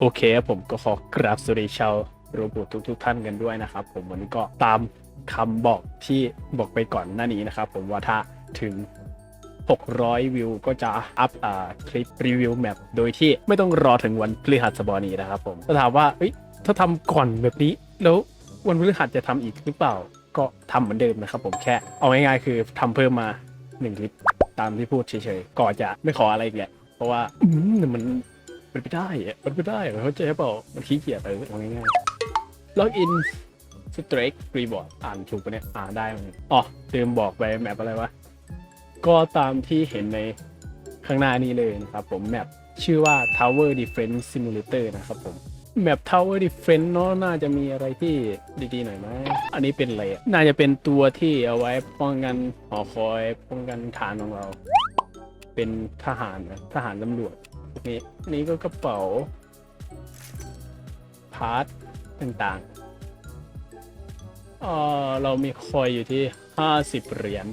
โอเคครับผมก็ขอกราบสวัสดีชาวโรบอททุกทุกท่านกันด้วยนะครับ ผมวันนี้ก็ตามคำบอกที่บอกไปก่อนหน้านี้นะครับ ผมว่าถ้าถึง 600 วิวก็จะอัพอ่าคลิปรีวิวแมปโดยที่ไม่ต้องรอถึงวันพฤหัสบดีนะครับผมถ้าถามว่าเอ้ยถ้าทำก่อนแบบนี้ แล้ววันพฤหัสจะทำอีกหรือเปล่า ก็ทำเหมือนเดิมนะครับ ผมแค่เอาง่ายๆคือทำเพิ่มมาหนึ่งคลิปตามที่พูดเฉยๆก่อนจะไม่ขออะไรอีกแหละเพราะว่ามัน มันไม่ได้อะมันไม่ได้อะเขาใจเปล่ามันขี้เกียจเออเอาง่ายๆล็อกอินสเตรกรีบอร์ดอ่านถูกปะเนี่ยอ่านได้มั้ยอ๋อลืมบอกไปแมปอะไรวะ ก็ตามที่เห็นในข้างหน้านี้เลยนะครับผมแมปชื่อว่า Tower Defense Simulator นะครับผมแมป Tower Defense เนาะน่าจะมีอะไรที่ดีๆหน่อยไหมอันนี้เป็นอะไรน่าจะเป็นตัวที่เอาไว้ป้องกันหอคอยป้องกันฐานของเรา เป็นทหารนะทหารตำรวจ นี่นี่ก็กระเป๋า พาร์ทต่างๆเออเรามีคอยอยู่ที่ 50 เหรียญ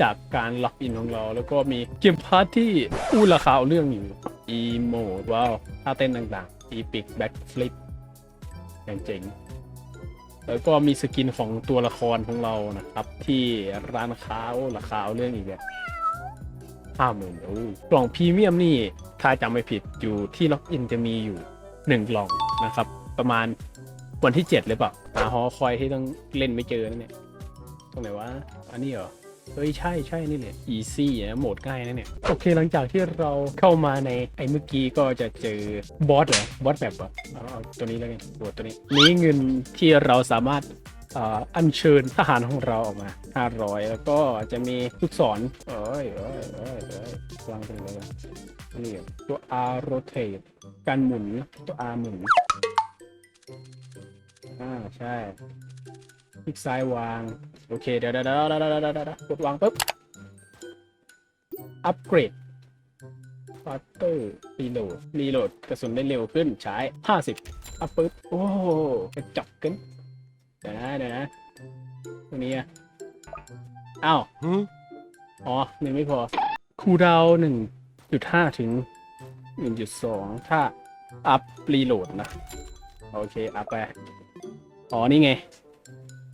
จากการล็อกอินของเรา แล้วก็มีเกมพาร์ทที่อู้ราคาเอาเรื่องอยู่อีโมดว้าวท่าเต้นต่างๆอีพิกแบ็กฟลิปอย่างเจ๋งแล้วก็มีสกินของตัวละครของเรานะครับ ที่ร้านค้าโอ้ราคาเอาเรื่องอีกแบบ ห้าหมื่นโอ้กล่องพรีเมียมนี่ถ้าจำไม่ผิดอยู่ที่ล็อกอินจะมีอยู่หนึ่งกล่องนะครับ ประมาณวันที่เจ็ดหรือเปล่าหาฮอคอยที่ต้องเล่นไม่เจอนั่นเนี่ยตรงไหนวะอันนี้เหรอเฮ้ยใช่ใช่นี่เนี่ย easy นะโหมดง่ายนะเนี่ย โอเคหลังจากที่เราเข้ามาในไอ้เมื่อกี้ก็จะเจอบอสเหรอบอสแบบเหรอเอาเอาตัวนี้แล้วกันตัวตัวนี้ นี้เงินที่เราสามารถ อัญเชิญทหารของเราออกมา 500 แล้วก็จะมีลูกศรเอ้ยเอ้ยเอ้ยเอ้ยวางตรงนี้เลยนี่ตัว R rotate การหมุนตัว R หมุนอ่าใช่คลิกซ้ายวาง โอเค เดี๋ยวเดี๋ยวเดี๋ยวเดี๋ยวเดี๋ยวเดี๋ยวเดี๋ยวกดวางปุ๊บ อัปเกรดฟัตเตอร์รีโหลดรีโหลดกระสุนได้เร็วขึ้นใช้ 50อัพปุ๊บ โอ้โหกระจอกเกัน เดี๋ยวนะเดี๋ยวนะตรงนี้อะอ้าวอ๋อหนึ่งไม่พอคูลดาวหนึ่งจุดห้าถึงหนึ่งจุดสองถ้าอัพรีโหลดนะ โอเค อัพไป อ๋อ นี่ไง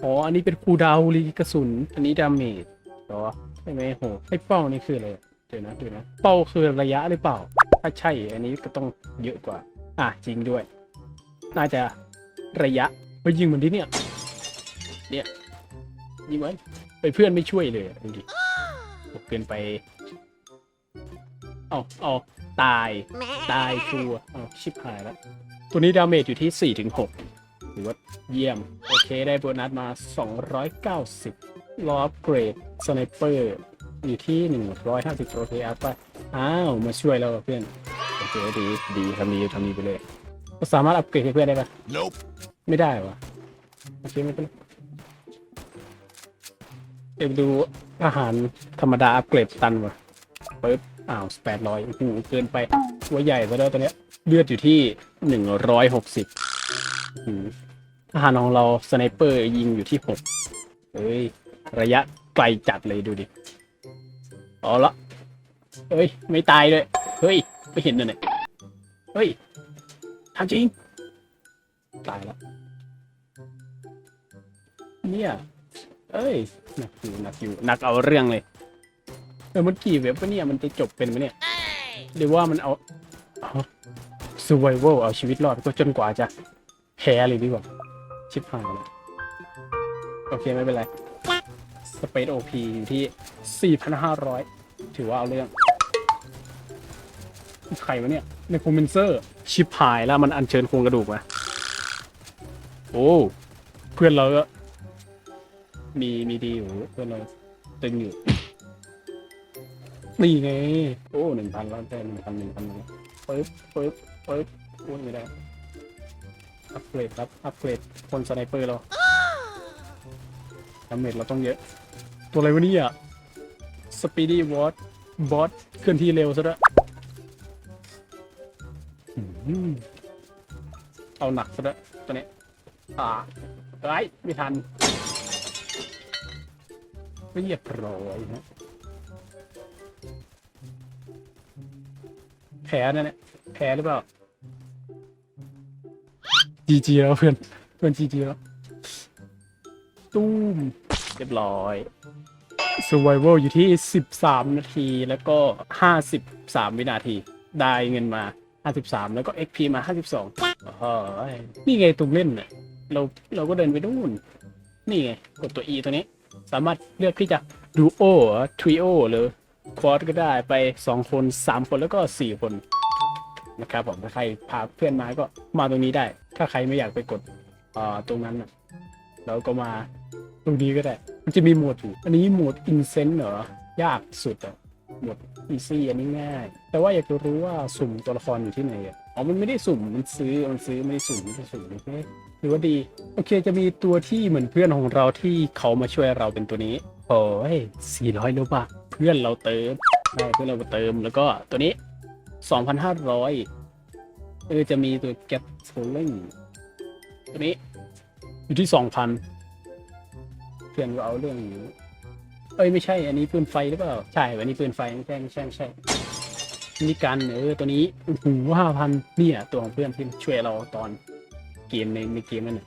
อ๋อ อันนี้เป็นคูลดาวรีกระสุน อันนี้ดาเมจเหรอใช่ไหมโหไอ้เป้านี่คืออะไรเดี๋ยวนะเดี๋ยวนะ เป้าคือระยะหรือเปล่า ถ้าใช่ อันนี้ก็ต้องเยอะกว่า อะ จริงด้วย น่าจะระยะไปยิงมันดิเนี่ย เนี่ยยิงมันไปเพื่อนไม่ช่วยเลยอะดูดิโหเกินไปเอาเอาตาย ตายชัวร์เอาชิบหายแล้ว ตัวนี้ดาเมจอยู่ที่ 4-6ถึง6ถือว่าเยี่ยม โอเคได้โบนัสมา 290 รออัปเกรดสไนเปอร์อยู่ที่ 150โอเคอัพไป อ้าว มาช่วยแล้วเพื่อน โอเคดี ดีทำดีทำดีไปเลยเราสามารถอัปเกรดให้เพื่อนได้ปะ Nope. ไม่ได้วะโอเคไม่เป็นไร เดี๋ยวดูอาหารธรรมดาอัปเกรดตันวะปึ๊บอ้าวแปดร้อยโอ้โหเกินไป ตัวใหญ่ซะแล้วตัวเนี้ย เลือดอยู่ที่หนึ่งร้อยหกสิบอาหารของเราสไนเปอร์ยิงอยู่ที่หกเอ้ย ระยะไกลจัดเลยดูดิเอาละเฮ้ย ไม่ตายเลย เฮ้ย ไม่เห็นเลยเนี่ยเฮ้ยทำจริง ตายแล้วเนี่ย เอ้ยหนักอยู่หนักอยู่หนักเอาเรื่องเลยเออมันกี่เว็บวะเนี่ยมันจะจบเป็นไหมเนี่ยหรือว่ามันเอาเอา survival เอาชีวิตรอดก็จนกว่าจะแพ้เลยดีกว่าชิบหายแล้วโอเคไม่เป็นไรสเปซโอพีอยู่ที่ 4,500 ถือว่าเอาเรื่องใครวะเนี่ยในคอมเมนเซอร์ ชิบหายแล้วมันอัญเชิญโครงกระดูกมาโอ้ เพื่อนเราก็ มีมีดีอยู่เพื่อนเราตึงอยู่นี่ไง โอ้หนึ่งพันแล้วได้หนึ่งพันหนึ่งพันปึ๊บปึ๊บปึ๊บโอ้ยไม่ได้ อัปเกรดครับ อัปเกรดคนสไนเปอร์เราดาเมจเราต้องเยอะ ตัวอะไรวะเนี่ยสปีดี้วอตบอสเคลื่อนที่เร็วซะด้วยเอาหนักซะด้วยตัวนี้อ่าไอ้ยไม่ทัน เรียบร้อยนะแพ้นั่นแหละแพ้หรือเปล่าจีจีแล้วเพื่อนเพื่อนจีจีแล้วตุ้มเรียบร้อย survival อยู่ที่ 13 นาที แล้วก็ 53 วินาที ได้เงินมา 53 แล้วก็ XP มา 52โอ้โหนี่ไงตุ่มเล่นน่ะเราเราก็เดินไปนู่น นี่ไง กดตัว E ตัวนี้ สามารถเลือกที่จะดูโอทริโอหรือควอดก็ได้ไป 2 คน 3 คนแล้วก็ 4 คนนะครับผมถ้าใครพาเพื่อนมาก็มาตรงนี้ได้ ถ้าใครไม่อยากไปกดอ่าตรงนั้นเราก็มาตรงนี้ก็ได้ มันจะมีโหมดอยู่อันนี้โหมดอินเซนต์เหรอ ยากสุดอะโหมด อีซี่อันนี้ง่าย แต่ว่าอยากจะรู้ว่าสุ่มตัวละครอยู่ที่ไหนอะอ๋อมันไม่ได้สุ่มมันซื้อมันซื้อไม่ได้สุ่มไม่ได้สุ่มโอเคถือว่าดี โอเคจะมีตัวที่เหมือนเพื่อนของเราที่เขามาช่วยเราเป็นตัวนี้โอ้ย400โลบาทเพื่อนเราเติมใช่เพื่อนเราเติมแล้วก็ตัวนี้2,500เออจะมีตัว get s o l i n g ตัวนี้อยู่ที่2,000เพื่อนก็เอาเรื่องอยู่ เอ้ยไม่ใช่ อันนี้ปืนไฟหรือเปล่า ใช่ อันนี้ปืนไฟไม่ใช่ไม่ใช่ไม่ใช่นี่กันเออตัวนี้โอ้โหห้าพันเนี่ย ตัวของเพื่อนที่ช่วยเราตอนเกมในในเกมนั่นน่ะ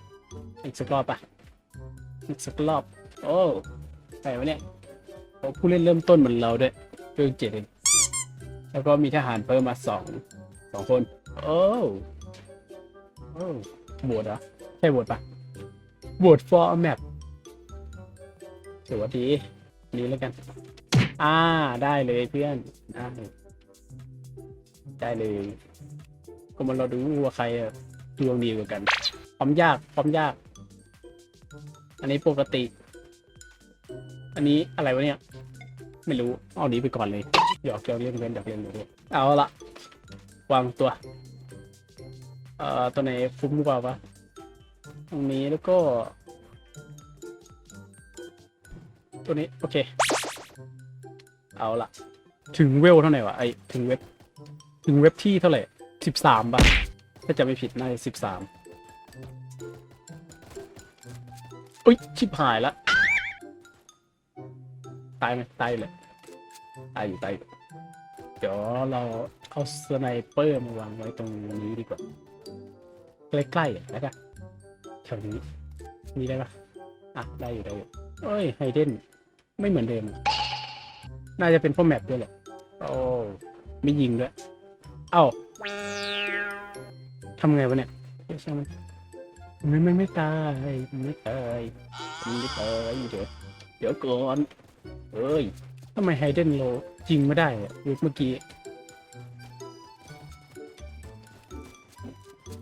อีกสักรอบปะอีกสักรอบ โอ้ใช่วะเนี่ยโอ้ผู้เล่นเริ่มต้นเหมือนเราด้วยเพิ่งเจ็ดเองแล้วก็มีทหารเพิ่มมาสองสองคน โอ้โอ้โหวตเหรอใช่โหวตปะโหวต for a map ถือว่าดี นี้แล้วกัน อ่า ได้เลยเพื่อนได้ได้เลยก็มาเราดูว่าใครดวงดีกว่ากันความยากความยาก อันนี้ปกติ อันนี้อะไรวะเนี่ย ไม่รู้ เอานี้ไปก่อนเลยหยอกเกี่ยวเรื่องเล่นหยอกเล่นหยอกเล่นเอาละวางตัว เอ่อ ตัวไหนฟุ้มกว่าวะ ตรงนี้แล้วก็ ตัวนี้ โอเค เอาละถึงเวลเท่าไหร่วะไอถึงเว็บ ถึงเว็บที่เท่าไหร่สิบสามป่ะ ถ้าจะไม่ผิดน่าจะสิบสามอุ้ย ชิบหายละตายไหมตายเลยตายอยู่ตายอยู่เดี๋ยวเราเอาสไนเปอร์มาวางไว้ตรงนี้ดีกว่า ใกล้ๆอะแล้วกันแถวนี้มีได้ปะอะ ได้อยู่ได้อยู่เอ้ยไฮเดน ไม่เหมือนเดิม น่าจะเป็นพ่อแมปด้วยแหละโอ้ไม่ยิงด้วย เอ้าทำไงวะเนี่ยเดี๋ยวช่างมันไม่ไม่ไม่ตายไม่ตายไม่ตายเดี๋ยวเดี๋ยวก่อนเอ้ยทำไมไฮเดนโลยิงไม่ได้อะเมื่อกี้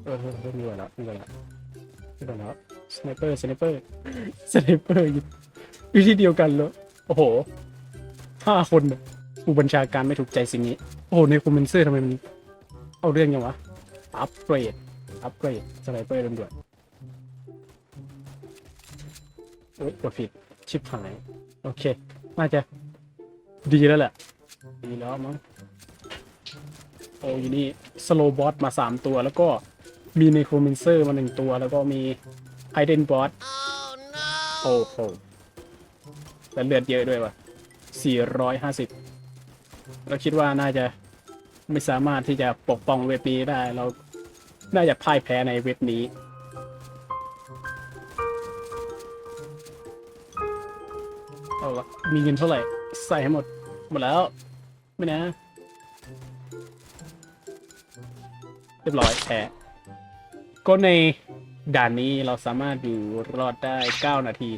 เออเออเออเหนื่อยแล้วเหนื่อยแล้วเหนื่อยแล้วสไนเปอร์สไนเปอร์สไนเปอร์อยู่อยู่ที่เดียวกันเลย โอ้โหห้าคนผู้บัญชาการไม่ถูกใจสิ่งนี้ โอ้โห ในคอมเมนเซอร์ทำไมมันเอาเรื่องยังวะ อัปเกรด อัปเกรดสไนเปอร์ด่วนๆโอ๊ยกดผิด ชิปหาย โอเค น่าจะ ดีแล้วแหละ ดีแล้วมั้ง โอ้ยนี่ สโลบอสมาสามตัว แล้วก็มีในโครมินเซอร์มาหนึ่งตัว แล้วก็มีไฮเดนบอสโอ้โห แต่เลือดเยอะด้วยว่ะสี่ร้อยห้าสิบเราคิดว่าน่าจะไม่สามารถที่จะปกป้องเว็บนี้ได้ เรา น่าจะพ่ายแพ้ในเว็บนี้ เอาละมีเงินเท่าไหร่ ใส่ให้หมด หมดแล้ว ไม่นะ เรียบร้อยแพ้ก็ในด่านนี้เราสามารถอยู่รอดได้ 9 นาที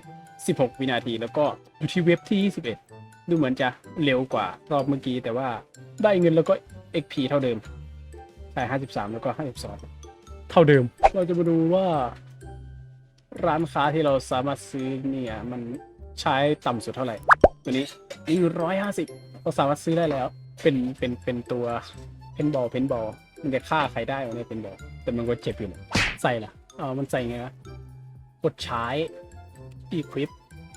16 วินาที แล้วก็อยู่ที่เว็บที่ 21 ดูเหมือนจะเร็วกว่ารอบเมื่อกี้ แต่ว่าได้เงินแล้วก็ XP เท่าเดิมใช่53 แล้วก็ 52 เท่าเดิม เราจะมาดูว่า ร้านค้าที่เราสามารถซื้อเนี่ยมันใช้ต่ำสุดเท่าไหร่ ตัวนี้นี่ร้อยห้าสิบเราสามารถซื้อได้แล้ว เป็นเป็นเป็นตัวเพนบอลเพนบอลมันจะฆ่าใครได้วะเนี่ยเพนบอลแต่มันก็เจ็บอยู่ใส่ล่ะอ๋อมันใส่ไงวะกดใช้ equip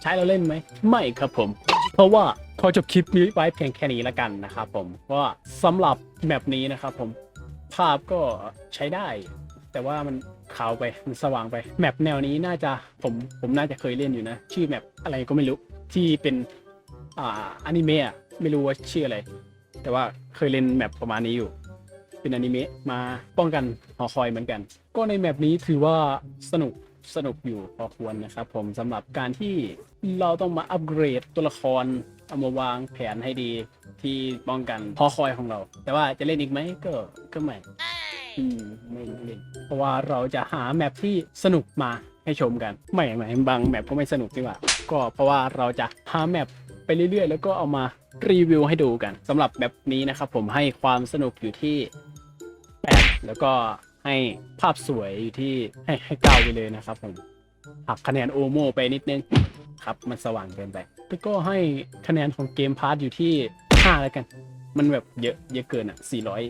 ใช้เราเล่นไหม ไม่ครับผม เพราะว่าขอจบคลิปนี้ไว้เพียงแค่นี้ละกันนะครับผมว่าสำหรับแมปนี้นะครับผม ภาพก็ใช้ได้ แต่ว่ามันขาวไปมันสว่างไป แมปแนวนี้น่าจะผมผมน่าจะเคยเล่นอยู่นะ ชื่อแมปอะไรก็ไม่รู้ที่เป็นอ่าอนิเมะอะไม่รู้ว่าชื่ออะไร แต่ว่าเคยเล่นแมปประมาณนี้อยู่ เป็นอนิเมะมาป้องกันหอคอยเหมือนกัน ก็ในแมปนี้ถือว่าสนุก สนุกอยู่พอควรนะครับผมสำหรับการที่เราต้องมาอัปเกรดตัวละครเอามาวางแผนให้ดีที่ป้องกันหอคอยของเรา แต่ว่าจะเล่นอีกไหมก็ก็ไม่ไม่เล่นเพราะว่าเราจะหาแมปที่สนุกมาให้ชมกันไม่ไม่บางแมปก็ไม่สนุกดีกว่า ก็เพราะว่าเราจะหาแมปไปเรื่อยๆ แล้วก็เอามารีวิวให้ดูกันสำหรับแมปนี้นะครับผมให้ความสนุกอยู่ที่ 8 แล้วก็ ให้ภาพสวยอยู่ที่ให้ให้เก้าไปเลยนะครับผมหักคะแนนโอโมไปนิดนึงครับมันสว่างเกินไปแล้วก็ให้คะแนนของเกมพาร์ทอยู่ที่ 5 แล้วกัน มันแบบเยอะเยอะเกินอะ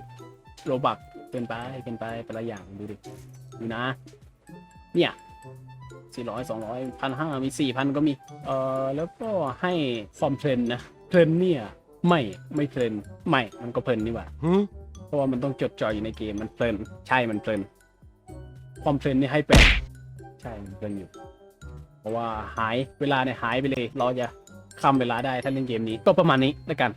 400 โลบักเกินไปเกินไปแต่ละอย่างดูดิดูนะ เนี่ย 400 200 1,500มี 4,000 ก็มี เอ่อ แล้วก็ให้ความเพลินนะ เพลินเนี่ย ไม่ไม่เพลินไม่มันก็เพลินนี่หว่า ราะว่ามันต้องจดจ่ออยู่ในเกมมันเพลินใช่มันเพลินความเพลินนี่ให้แปดใช่มันเพลินอยู่ เพราะว่าหายเวลาเนี่ยหายไปเลย เราจะคำเวลาได้ถ้าเล่นเกมนี้ก็ประมาณนี้แล้วกัน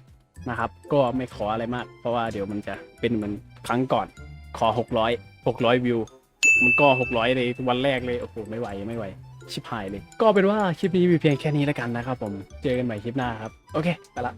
นะครับ ก็ไม่ขออะไรมาก เพราะว่าเดี๋ยวมันจะเป็นเหมือนครั้งก่อน ขอ 600 600 วิว มันก็ 600 เลยวันแรกเลย โอ้โห ไม่ไหว ไม่ไหว ชิบหายเลย ก็เป็นว่าคลิปนี้มีเพียงแค่นี้แล้วกันนะครับผม เจอกันใหม่คลิปหน้าครับ โอเค ไปละ